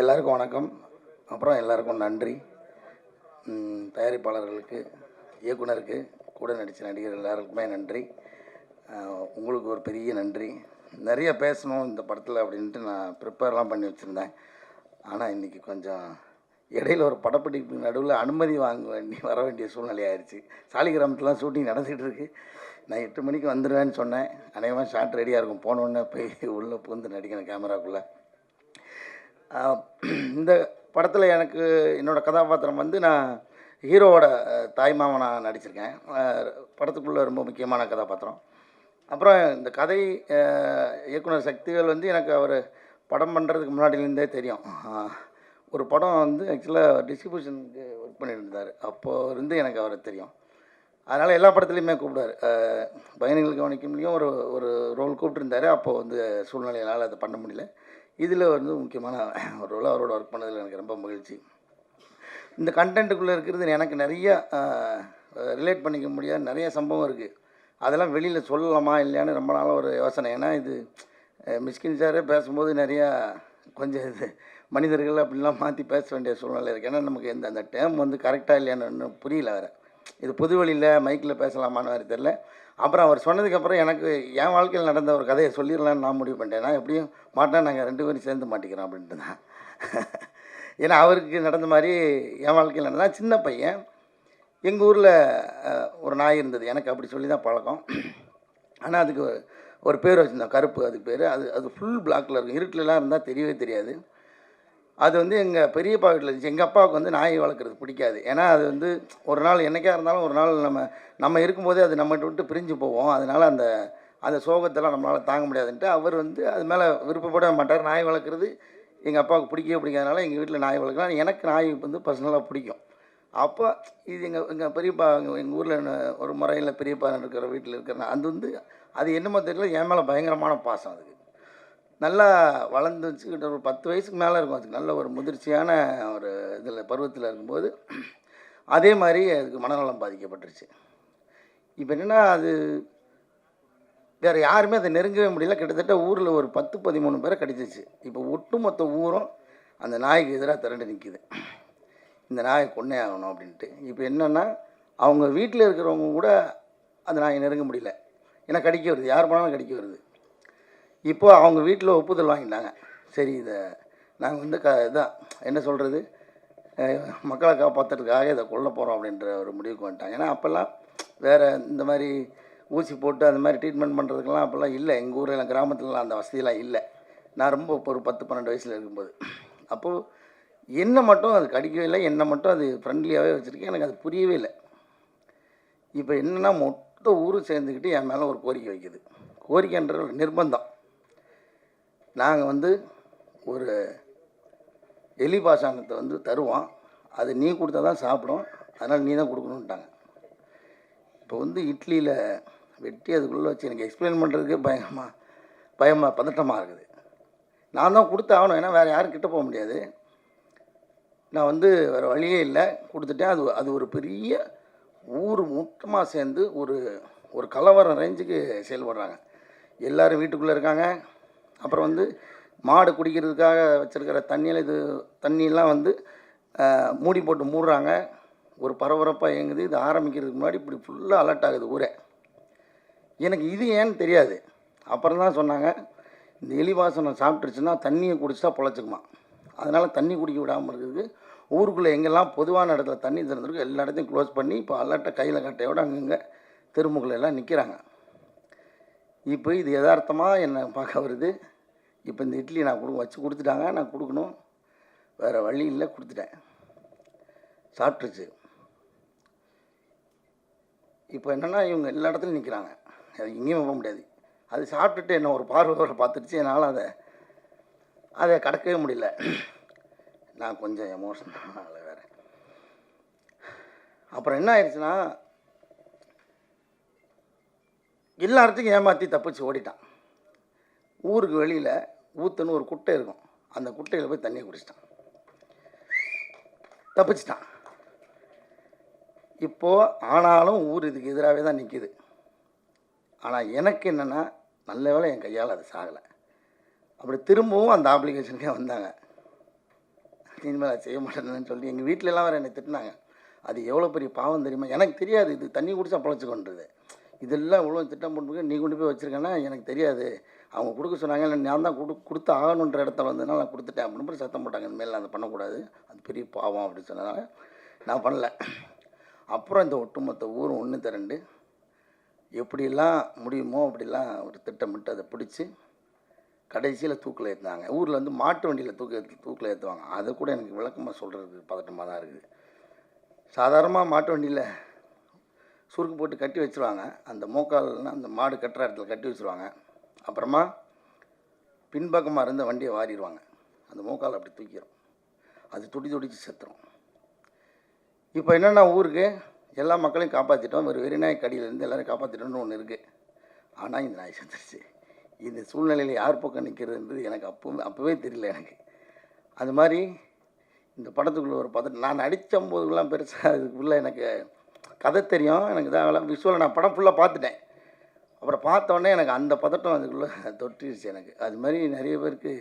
எல்லாருக்கும் வணக்கம். அப்புறம் எல்லாருக்கும் நன்றி. தயாரிப்பாளர்களுக்கு இயக்குனருக்கு கூட நடித்த நடிகர் எல்லாருக்குமே நன்றி. உங்களுக்கு ஒரு பெரிய நன்றி. நிறைய பேசணும் இந்த படத்தில் அப்படின்ட்டு நான் ப்ரிப்பேர்லாம் பண்ணி வச்சுருந்தேன். ஆனால் இன்றைக்கி கொஞ்சம் இடையில ஒரு படப்பிடிப்பு நடுவில் அனுமதி வாங்க வேண்டி வர வேண்டிய சூழ்நிலை ஆயிடுச்சு சாலிகிராமத்துலாம் ஷூட்டிங் நடந்துகிட்டு இருக்கு. நான் எட்டு மணிக்கு வந்துடுவேன்னு சொன்னேன். அநேகமாக ஷார்ட் ரெடியாக இருக்கும். போனோடனே போய் உள்ளே பூந்து நடிக்கணும் கேமராக்குள்ளே இந்த படத்தில் எனக்கு என்னோடய கதாபாத்திரம் வந்து நான் ஹீரோவோட தாய்மாவை தாய்மாமனாக நடிச்சிருக்கேன். படத்துக்குள்ளே ரொம்ப முக்கியமான கதாபாத்திரம். அப்புறம் இந்த கதை இயக்குனர் சக்திகள் வந்து எனக்கு அவர் படம் பண்ணுறதுக்கு முன்னாடிலேருந்தே தெரியும். ஒரு படம் வந்து ஆக்சுவலாக டிஸ்ட்ரிபியூஷனுக்கு ஒர்க் பண்ணிட்டு இருந்தார் அப்போ இருந்து எனக்கு அவரை தெரியும். அதனால் எல்லா படத்துலையுமே கூப்பிடுவார். பயணிகள் கவனிக்கும்லையும் ஒரு ஒரு ரோல் கூப்பிட்டுருந்தாரு. அப்போ வந்து சூழ்நிலையினால் அதை பண்ண முடியல. இதில் வந்து முக்கியமான ஒரு ரோல் அவரோட ஒர்க் பண்ணதில் எனக்கு ரொம்ப மகிழ்ச்சி. இந்த கண்டென்ட்டுக்குள்ளே இருக்கிறது எனக்கு நிறைய ரிலேட் பண்ணிக்க முடியாத நிறைய சம்பவம் இருக்குது அதெல்லாம் வெளியில் சொல்லலாமா இல்லையான்னு ரொம்ப நாளாக ஒரு யோசனை. ஏன்னா இது மிஸ்கின் சாரே பேசும்போது நிறையா கொஞ்சம் இது மனிதர்கள் அப்படிலாம் மாற்றி பேச வேண்டிய சூழ்நிலை இருக்குது ஏன்னா நமக்கு இந்த அந்த டேம் வந்து கரெக்டாக இல்லையான்னு புரியல வேறு. இது புது வழியில் மைக்கில் பேசலாமான்னு வேறு தெரில அப்புறம் அவர் சொன்னதுக்கப்புறம் எனக்கு என் வாழ்க்கையில் நடந்த ஒரு கதையை சொல்லிடலான்னு நான் முடிவு பண்ணிட்டேன். நான் எப்படியும் மாட்டேன். நாங்கள் ரெண்டு பேரும் சேர்ந்து மாட்டிக்கிறோம் அப்படின்ட்டு தான். ஏன்னா அவருக்கு நடந்த மாதிரி என் வாழ்க்கையில் நடந்தால் சின்ன பையன். எங்கள் ஊரில் ஒரு நாய் இருந்தது. எனக்கு அப்படி சொல்லி தான் பழக்கம். ஆனால் அதுக்கு ஒரு- ஒரு பேர் வச்சுருந்தோம். கருப்பு அதுக்கு பேர். அது அது ஃபுல் பிளாக்கில் இருக்கும். இருட்டிலலாம் இருந்தால் தெரியவே தெரியாது. அது வந்து எங்கள் பெரியப்பா வீட்டில் இருந்துச்சு. எங்கள் அப்பாவுக்கு வந்து நாய் வளர்க்குறது பிடிக்காது. ஏன்னா அது வந்து ஒரு நாள் என்றைக்கா இருந்தாலும் ஒரு நாள் நம்ம நம்ம இருக்கும்போதே அது நம்மகிட்ட விட்டு பிரிஞ்சு போவோம். அதனால் அந்த அந்த சோகத்தெல்லாம் நம்மளால் தாங்க முடியாதுன்ட்டு அவர் வந்து அது மேலே விருப்பப்பட மாட்டார். நாய் வளர்க்குறது எங்கள் அப்பாவுக்கு பிடிக்கவே பிடிக்காதனால எங்கள் வீட்டில் நாய் வளர்க்கலாம். எனக்கு நாய் வந்து பர்சனலாக பிடிக்கும். அப்போ இது எங்கள் எங்கள் பெரியப்பா எங்கள் ஊரில் ஒரு முறையில் பெரியப்பா இருக்கிற வீட்டில் இருக்கிற அது வந்து அது என்னமோ தெரியல. என் மேலே பயங்கரமான பாசம் அதுக்கு. நல்லா வளர்ந்துச்சு கிட்ட ஒரு பத்து வயசுக்கு மேலே இருக்கும் அதுக்கு. நல்ல ஒரு முதிர்ச்சியான ஒரு இதில் பருவத்தில் இருக்கும்போது அதே மாதிரி அதுக்கு மனநலம் பாதிக்கப்பட்டுருச்சு. இப்போ என்னென்னா அது வேறு யாருமே அதை நெருங்கவே முடியல. கிட்டத்தட்ட ஊரில் ஒரு பத்து பதிமூணு பேரை கடிச்சிச்சு. இப்போ ஒட்டுமொத்த ஊரும் அந்த நாய்க்கு எதிராக திரண்டு நிற்கிது இந்த நாயை கொன்னே ஆகணும் அப்படின்ட்டு. இப்போ என்னென்னா அவங்க வீட்டில் இருக்கிறவங்க கூட அந்த நாயை நெருங்க முடியல. ஏன்னா கடிக்க வருது. யார் போனாலும் கடிக்க வருது. இப்போது அவங்க வீட்டில் ஒப்புதல் வாங்கிட்டாங்க. சரி இதை நாங்கள் வந்து க இதான் என்ன சொல்கிறது மக்களை காப்பாற்றுறதுக்காக இதை கொல்ல போகிறோம் அப்படின்ற ஒரு முடிவுக்கு வந்துட்டாங்க. ஏன்னா அப்போல்லாம் வேறு இந்த மாதிரி ஊசி போட்டு அந்த மாதிரி ட்ரீட்மெண்ட் பண்ணுறதுக்கெல்லாம் அப்போல்லாம் இல்லை. எங்கள் ஊரில் கிராமத்துலலாம் அந்த வசதியெல்லாம் இல்லை. நான் ரொம்ப இப்போ ஒரு பத்து பன்னெண்டு வயசில் இருக்கும்போது. அப்போது என்னை மட்டும் அது கடிக்கவே இல்லை. என்னை மட்டும் அது ஃப்ரெண்ட்லியாகவே வச்சுருக்கேன். எனக்கு அது புரியவே இல்லை. இப்போ என்னென்னா மொத்த ஊரும் சேர்ந்துக்கிட்டு என் மேலே ஒரு கோரிக்கை வைக்குது. கோரிக்கைன்ற ஒரு நிர்பந்தம். நாங்கள் வந்து ஒரு எலி பாசாங்கத்தை வந்து தருவோம். அது நீ கொடுத்தா தான் சாப்பிடும். அதனால் நீ தான் கொடுக்கணுன்ட்டாங்க இப்போ வந்து இட்லியில் வெட்டி அதுக்குள்ளே வச்சு எனக்கு எக்ஸ்பிளைன் பண்ணுறதுக்கே பயமாக பயமாக பதட்டமாக இருக்குது. நான் தான் கொடுத்து ஆகணும். ஏன்னா வேறு யாரும் கிட்ட போக முடியாது. நான் வந்து வேறு வழியே இல்லை. கொடுத்துட்டேன். அது அது ஒரு பெரிய ஊர் மொத்தமாக சேர்ந்து ஒரு ஒரு கலவரம் ரேஞ்சுக்கு செயல்படுறாங்க. எல்லோரும் வீட்டுக்குள்ளே இருக்காங்க. அப்புறம் வந்து மாடு குடிக்கிறதுக்காக வச்சுருக்கிற தண்ணியில் இது தண்ணியெல்லாம் வந்து மூடி போட்டு மூடுறாங்க. ஒரு பரபரப்பாக இயங்குது. இது ஆரம்பிக்கிறதுக்கு முன்னாடி இப்படி ஃபுல்லாக அலர்ட் ஆகுது ஊரே. எனக்கு இது ஏன்னு தெரியாது. அப்புறம் தான் சொன்னாங்க இந்த எலி வாசனை சாப்பிட்டுருச்சுன்னா தண்ணியை குடிச்சா பொழைச்சிக்குமா அதனால் தண்ணி குடிக்க விடாமல் இருக்குது ஊருக்குள்ளே எங்கெல்லாம் பொதுவான இடத்துல தண்ணி திறந்துருக்கு எல்லா இடத்தையும் க்ளோஸ் பண்ணி இப்போ அலர்ட்டை கையில் கட்டையோடு அங்கங்கே தெருமுகளை எல்லாம் நிற்கிறாங்க இப்போ இது யதார்த்தமாக என்னை பார்க்க வருது? இப்போ இந்த இட்லி நான் கொடு வச்சு கொடுத்துட்டாங்க நான் கொடுக்கணும். வேறு வழி இல்லை கொடுத்துட்டேன். சாப்பிட்ருச்சு இப்போ என்னென்னா இவங்க எல்லா இடத்துலையும் நிற்கிறாங்க அது எங்கேயும் போக முடியாது. அது சாப்பிட்டுட்டு என்ன ஒரு பார்வை பார்த்துருச்சு என்னால் அதை அதை கடக்கவே முடியல. நான் கொஞ்சம் எமோஷனல் வேறு. அப்புறம் என்ன ஆயிடுச்சுன்னா எல்லா இடத்துக்கும் ஏமாற்றி தப்பிச்சு ஓடிட்டான். ஊருக்கு வெளியில் ஊத்துன்னு ஒரு குட்டை இருக்கும். அந்த குட்டையில் போய் தண்ணியை குடிச்சிட்டான். தப்பிச்சிட்டான். இப்போது ஆனாலும் ஊர் இதுக்கு எதிராகவே தான் நிற்கிது ஆனால் எனக்கு என்னென்னா நல்ல வேலை என் கையால் அது சாகலை. அப்படி திரும்பவும் அந்த ஆப்ளிகேஷனுக்கே வந்தாங்க. இனிமேல் அதை செய்ய மாட்டேன்னு சொல்லி எங்கள் வீட்டிலலாம் வேறு என்னை திட்டினாங்க. அது எவ்வளோ பெரிய பாவம் தெரியுமா? எனக்கு தெரியாது. இது தண்ணி குடிச்சா பழச்சிக்கொன்றது இதெல்லாம் இவ்வளோ திட்டம் போட்டு நீ கொண்டு போய் வச்சுருக்கேன்னா எனக்கு தெரியாது. அவங்க கொடுக்க சொன்னாங்க இல்லை நான் தான் கொடு கொடுத்து ஆகணுன்ற இடத்துல வந்ததுனால நான் கொடுத்துட்டேன் அப்படின்னு சத்தம் போட்டாங்க இனிமேல் அதை பண்ணக்கூடாது அது பெரிய பாவம் அப்படின்னு சொன்னதுனால நான் பண்ணல. அப்புறம் இந்த ஒட்டுமொத்த ஊரும் ஒன்று திரண்டு எப்படிலாம் முடியுமோ அப்படிலாம் ஒரு திட்டமிட்டு அதை பிடிச்சி கடைசியில் தூக்கில் ஏற்றினாங்க ஊரில் வந்து மாட்டு வண்டியில் தூக்க தூக்கில் ஏற்றுவாங்க அதை கூட எனக்கு விளக்கமாக சொல்கிறதுக்கு பதட்டமாக தான் இருக்குது. சாதாரணமாக மாட்டு வண்டியில் சுருக்கு போட்டு கட்டி வச்சுருவாங்க. அந்த மோக்கால்னா அந்த மாடு கட்டுற இடத்துல கட்டி வச்சுருவாங்க. அப்புறமா பின்பக்கமாக இருந்த வண்டியை வாரிடுவாங்க. அந்த மூக்கால் அப்படி தூக்கிடும் அது துடி துடிச்சு செத்துரும். இப்போ என்னென்னா ஊருக்கு எல்லா மக்களையும் காப்பாற்றிட்டோம் ஒரு வெறிநாய் கடியிலேருந்து எல்லோரும் காப்பாற்றிட்டோம்னு ஒன்று இருக்குது ஆனால் இந்த நாய் செத்துருச்சு. இந்த சூழ்நிலையில் யார் பக்கம் நிற்கிறதுன்றது எனக்கு அப்போ அப்போவே தெரியல எனக்கு. அது மாதிரி இந்த படத்துக்குள்ளே ஒரு பதட்டம் நான் நடித்த போதுலாம் பெருசாக அதுக்குள்ளே எனக்கு கதை தெரியும். எனக்கு தான் விஷுவலை நான் படம் ஃபுல்லாக பார்த்துட்டேன். அப்புறம் பார்த்தோன்னே எனக்கு அந்த பதட்டம் அதுக்குள்ளே தொட்டிருச்சு எனக்கு. அது மாதிரி நிறைய பேருக்கு